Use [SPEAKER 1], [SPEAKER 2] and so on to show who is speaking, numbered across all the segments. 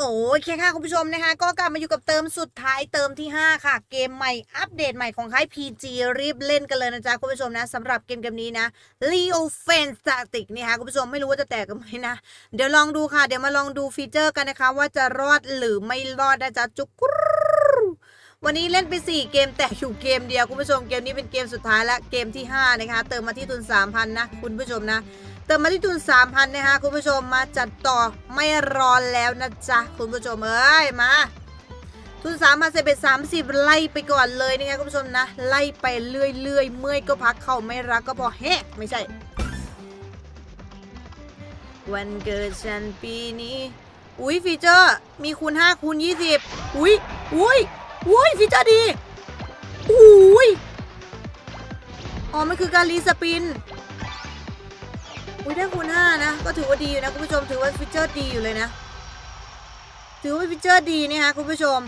[SPEAKER 1] โอเคค่ะคุณผู้ชมนะคะก็กลับมาอยู่กับเติมสุดท้ายเติมที่ 5 ค่ะ เกมใหม่อัปเดตใหม่ของค่าย PG รีบเล่นกันเลยนะจ๊ะคุณผู้ชมนะสำหรับเกมเกมนี้นะ Leo f a n s t a t i c นี่ค่ะคุณผู้ชมไม่รู้ว่าจะแตกกันไหมนะ เดี๋ยวลองดูค่ะ เดี๋ยวมาลองดูฟีเจอร์กันนะคะ ว่าจะรอดหรือไม่รอดนะจ๊ะจุกกวันนี้เล่นไป 4 เกมแต่อยู่เกมเดียวคุณผู้ชมเกมนี้เป็นเกมสุดท้ายและเกมที่ 5 นะคะ เติมมาที่ทุน 3,000 นะ คุณผู้ชมนะ เติมมาที่ทุน3,000นะคะคุณผู้ชมมาจัดต่อไม่รอแล้วนะจ๊ะคุณผู้ชมเอ้ยมาทุน3 0 0 0เซเบต30ไล่ไปก่อนเลยนะคะคุณผู้ชมนะ ไล่ไปเรื่อยๆ เมื่อยก็พักเข้าไม่รักก็พอแฮกไม่ใช่ วันเกิดฉันปีนี้ อุ้ยฟีเจอร์ มีคูณ5คูณ20อุ้ยอุ้ยอุ้ยฟีเจอร์ดีอุ้ยอ๋อมันคือการรีสปิน อุ้ยได้คูณห้านะ ก็ถือว่าดีอยู่นะคุณผู้ชม ถือว่าฟีเจอร์ดีอยู่เลยนะ ถือว่าฟีเจอร์ดีนี่ฮะคุณผู้ชม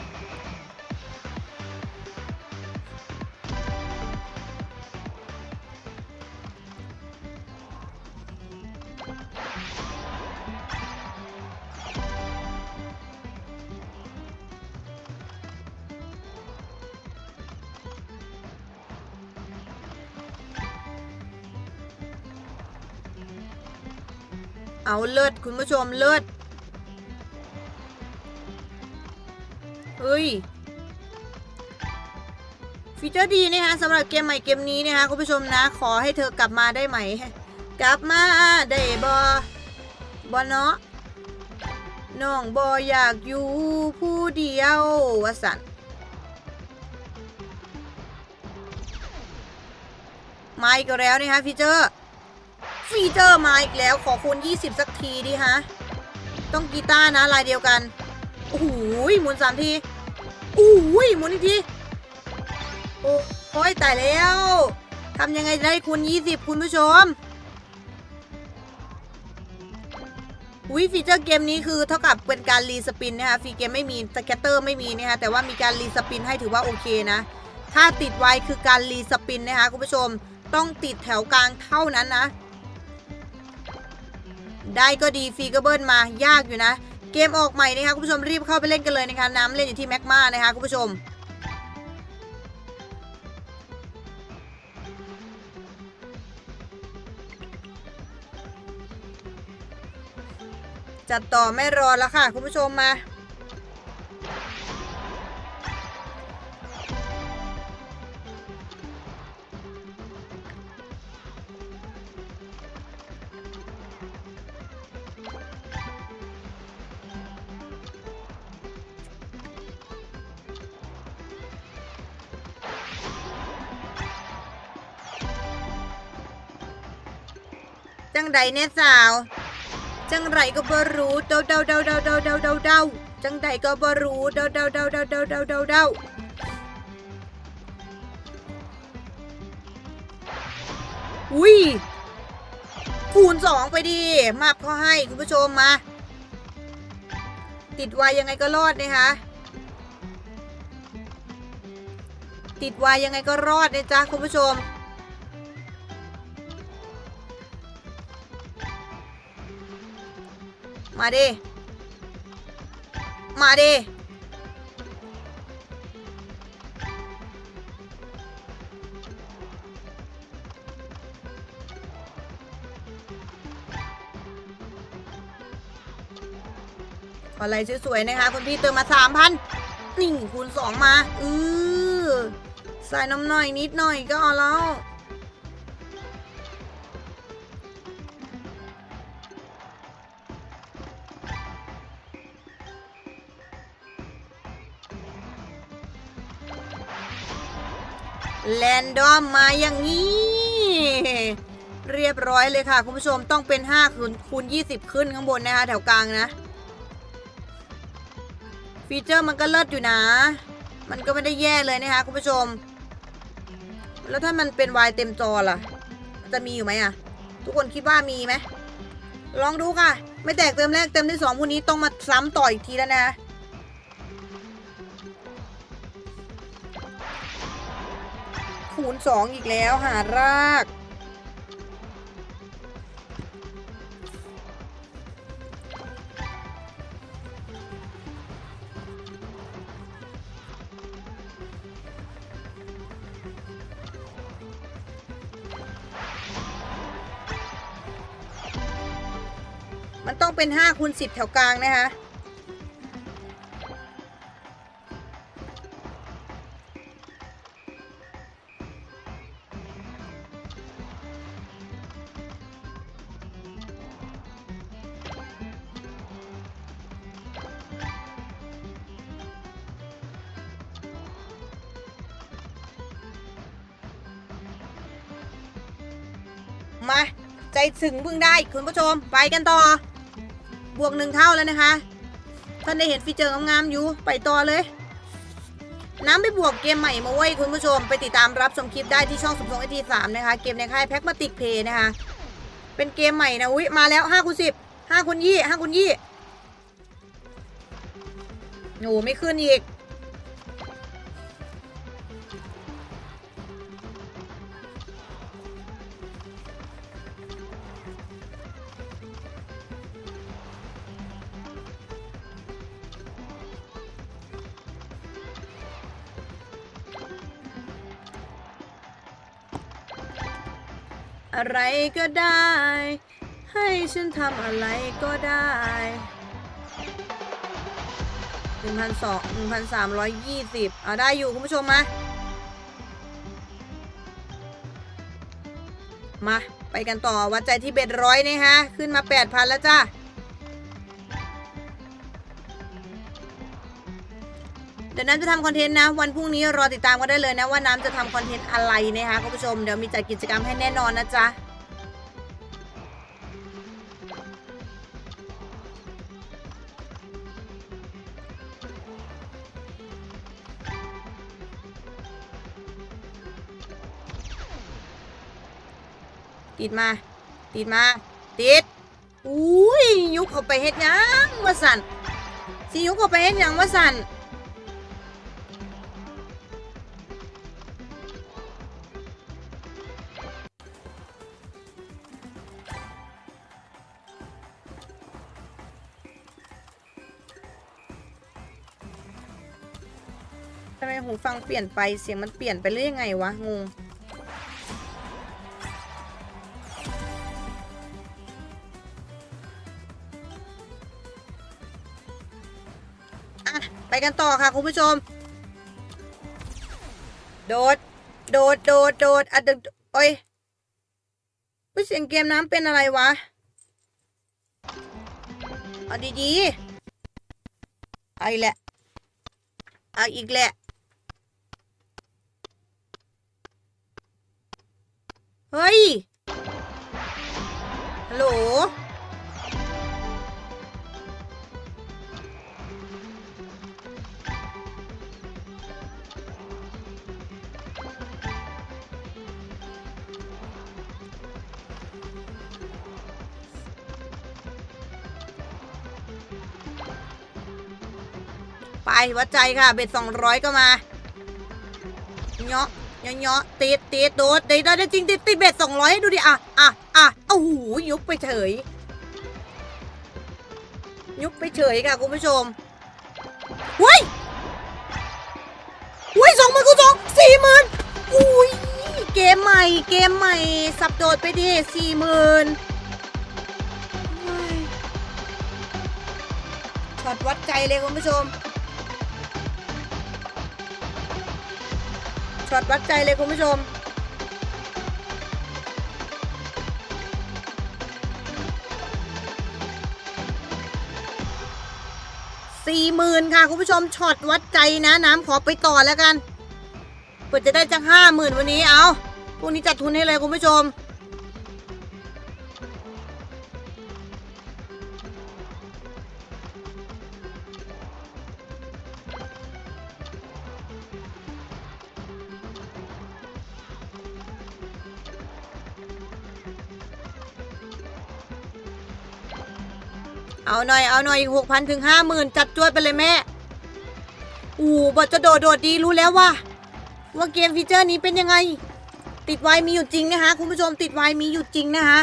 [SPEAKER 1] เอาเลิศคุณผู้ชมเลิศเฮ้ยฟีเจอร์ดีนะคะสำหรับเกมใหม่เกมนี้นะคะคุณผู้ชมนะ ขอให้เธอกลับมาได้ไหม กลับมาได้บอบอเนาะน้องบออยากอยู่ผู้เดียววสันมาอีกแล้วนะคะฟีเจอร์ ฟีเจอร์มาอีกแล้วขอคูณ20 สักทีดิฮะ ต้องกีตาร์นะลายเดียวกัน โอ้โหหมุนสามทีโอ้โหหมุนอีกที โอ้โยตายแล้วทำยังไงจะได้คูณ20 คุณผู้ชมอุ้ยฟีเจอร์เกมนี้คือเท่ากับเป็นการรีสปินนะคะฟีเกมไม่มีสแกตเตอร์ไม่มีนะคะแต่ว่ามีการรีสปินให้ถือว่าโอเคนะ ถ้าติดไวคือการรีสปินนะคะคุณผู้ชมต้องติดแถวกลางเท่านั้นนะ ได้ก็ดีฟรีก็เบิ้ลมายากอยู่นะ เกมออกใหม่นะคะคุณผู้ชมรีบเข้าไปเล่นกันเลยนะคะน้ำเล่นอยู่ที่แม็กมานะคะคุณผู้ชมจัดต่อไม่รอแล้วค่ะ คุณผู้ชมมา จังใดเน่สาว จังไรก็บ่รู้เดาเดาเดาเดาเดาเดาเดาเดาจังใดก็บ่รู้เดาเดาเดาเดาเดาเดาเดาเดาอุ้ยคูณสองไปดิมาบเขาให้คุณผู้ชมมา ติดไวยังไงก็รอดนะคะติดไวยังไงก็รอดนะจ๊ะคุณผู้ชม มาดิ มาดิ อะไรสวยๆนะคะ คุณพี่เติมมาสามพันนี่คูณสองมาเออใส่น้ำหน่อยนิดหน่อยก็เอาแล้ว แลนดอมมาอย่างนี้ เรียบร้อยเลยค่ะ คุณผู้ชมต้องเป็น5คูณคูณ20 ขึ้นข้างบนนะคะ แถวกลางนะ ฟีเจอร์มันก็เลิศอยู่นะ มันก็ไม่ได้แย่เลยนะคะคุณผู้ชม แล้วถ้ามันเป็นวายเต็มจอล่ะ จะมีอยู่ไหมอะทุกคนคิดว่ามีไหมลองดูค่ะ ไม่แตกเติมแรกเติมที่สองพวกนี้ต้องมาซ้ำต่ออีกทีแล้วนะ คูณ 2 อีกแล้วหาราก มันต้องเป็น5คูณ10 แถวกลางนะคะ มา ใจถึงพึ่งได้คุณผู้ชม ไปกันต่อ บวกหนึ่งเท่าแล้วนะคะ ท่านได้เห็นฟีเจอร์งามๆอยู่ ไปต่อเลย น้ำไปบวกเกมใหม่มาไว้คุณผู้ชม ไปติดตามรับชมคลิปได้ที่ช่องสมทรงไอทีสามนะคะ เกมในค่ายแพ็กมาติกเพย์นะคะ เป็นเกมใหม่นะ อุ้ยมาแล้ว5คูณ10 5คูณยี่5คูณยี่โอ้ไม่ขึ้นอีก อะไรก็ได้ ให้ฉันทำอะไรก็ได้หนึ่งพันสองหนึ่งพันสามร้อยยี่สิบเอาได้อยู่คุณผู้ชมมา มา ไปกันต่อวัดใจที่เบ็ดร้อยนี่ฮะ ขึ้นมาแปดพันแล้วจ้า เดี๋ยวน้ำจะทำคอนเทนต์นะ วันพรุ่งนี้รอติดตามกันได้เลยนะว่าน้ำจะทำคอนเทนต์อะไรนะคะคุณผู้ชมเดี๋ยวมีจัดกิจกรรมให้แน่นอนนะจ๊ะติดมา ติดมา ติด อุ้ย ยุกเข้าไปเฮ็ดยังว่าสันสิยุกเข้าไปเฮ็ดยังว่าสัน หูฟังเปลี่ยนไปเสียงมันเปลี่ยนไปเรื่อยยังไงวะงงไปกันต่อค่ะคุณผู้ชม โดด โดด โดด โดดอะดึงโอ้ยผู้เสียงเกมน้ำเป็นอะไรวะ เอาดีๆเอาอีกแหละ เอาอีกแหละ เฮ้ย ฮัลโหล ไปวัดใจค่ะ เบ็ดสองร้อยก็มา เนาะ เนาะเนาะติดติดโดดติดได้จริงติดติดเบ็ดสองร้อยให้ดูดิอะอะอะโอ้โหยุบไปเฉย ยุบไปเฉยค่ะคุณผู้ชมเฮ้ยเฮ้ยสองหมื่นกูสองสี่หมื่นอุ้ยเกมใหม่เกมใหม่ สับโดดไปดิสี่หมื่นช็อตวัดใจเลยคุณผู้ชม ช็อตวัดใจเลยคุณผู้ชม สี่หมื่นค่ะคุณผู้ชมช็อตวัดใจนะน้ำขอไปต่อแล้วกันเพื่อจะได้จังห้าหมื่นวันนี้เอาพรุ่งนี้จัดทุนให้เลยคุณผู้ชม เอาหน่อยเอาหน่อยอีกหกพันถึงห้าหมื่นจัดจวดไปเลยแม่ อู้บอจะโดดโดดดีรู้แล้วว่าว่าเกมฟีเจอร์นี้เป็นยังไง ติดไวมีอยู่จริงนะคะคุณผู้ชมติดไวมีอยู่จริงนะคะ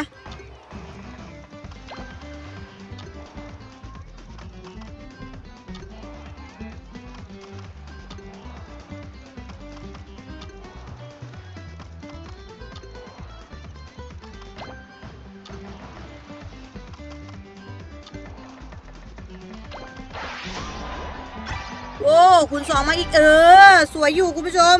[SPEAKER 1] โอ้คุณสองมาอีก เออ สวยอยู่คุณผู้ชม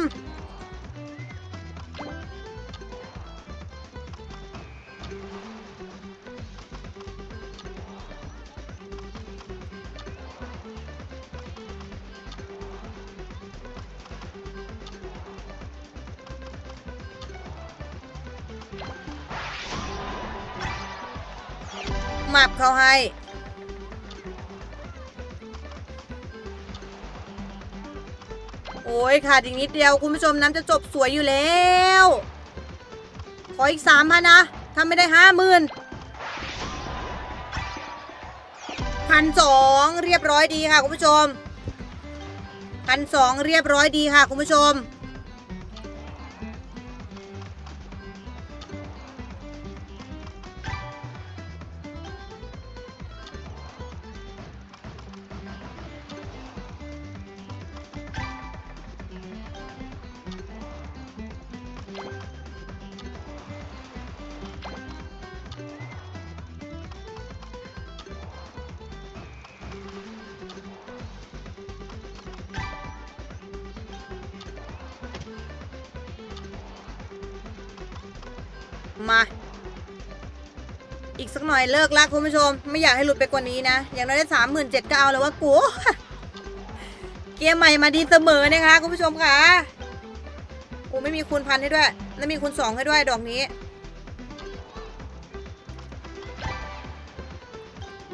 [SPEAKER 1] หมับเขาให้ ยขาดอีกนิดเดียวคุณผู้ชมน้ำจะจบสวยอยู่แล้ว ขออีกสามพันนะทำไม่ได้ห้าหมื่นพันสองเรียบร้อยดีค่ะคุณผู้ชมพันสองเรียบร้อยดีค่ะคุณผู้ชม มา อีกสักหน่อยเลิกละคุณผู้ชม ไม่อยากให้หลุดไปกว่านี้นะ อย่างน้อยได้สามหมื่นเจ็ดก็เอาแล้วว่ากูเกมใหม่มาดีเสมอนะคะคุณผู้ชมค่ะกูไม่มีคูณพันให้ด้วย แล้วมีคูณสองให้ด้วยดอกนี้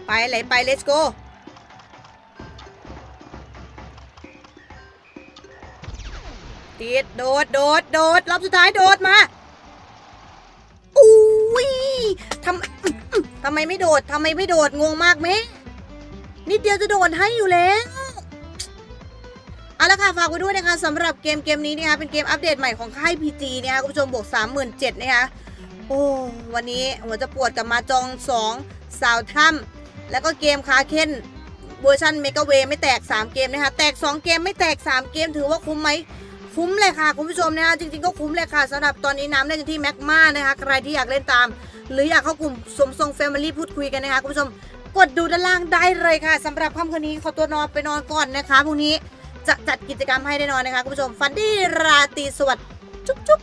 [SPEAKER 1] ไปไหลไป let's go ติดโดด โดด โดด รอบสุดท้ายโดดมา อุ้ยทำทำไมไม่โดดทำไมไม่โดดงงมากไหมนิดเดียวจะโดดให้อยู่แล้วเอาละค่ะฝากไว้ด้วยนะคะสำหรับเกมเกมนี้นะคะเป็นเกมอัปเดตใหม่ของค่าย PG นะคะคุณผู้ชมบวก 37,000นะคะโอ้วันนี้หัวจะปวดกับมาจอง 2 สาวถ้ำแล้วก็เกมคาเค้นเวอร์ชันเมกาเวไม่แตก 3 เกมนะคะแตก 2 เกมไม่แตก 3 เกมถือว่าคุ้มไหม คุ้มเลยค่ะคุณผู้ชมนะคะจริงๆก็คุ้มเลยค่ะสำหรับตอนนี้น้ำเล่นที่แม็กมานะคะใครที่อยากเล่นตาม หรืออยากเข้ากลุ่มสมทรงแฟมิลี่พูดคุยกันนะคะคุณผู้ชมกดดูด้านล่างได้เลยค่ะสำหรับค่ำคืนนี้ขอตัวนอนไปนอนก่อนนะคะพรุ่งนี้จะจัดกิจกรรมให้ได้นอนนะคะคุณผู้ชมฟันดี้ราตรีสวัสดิ์จุ๊บ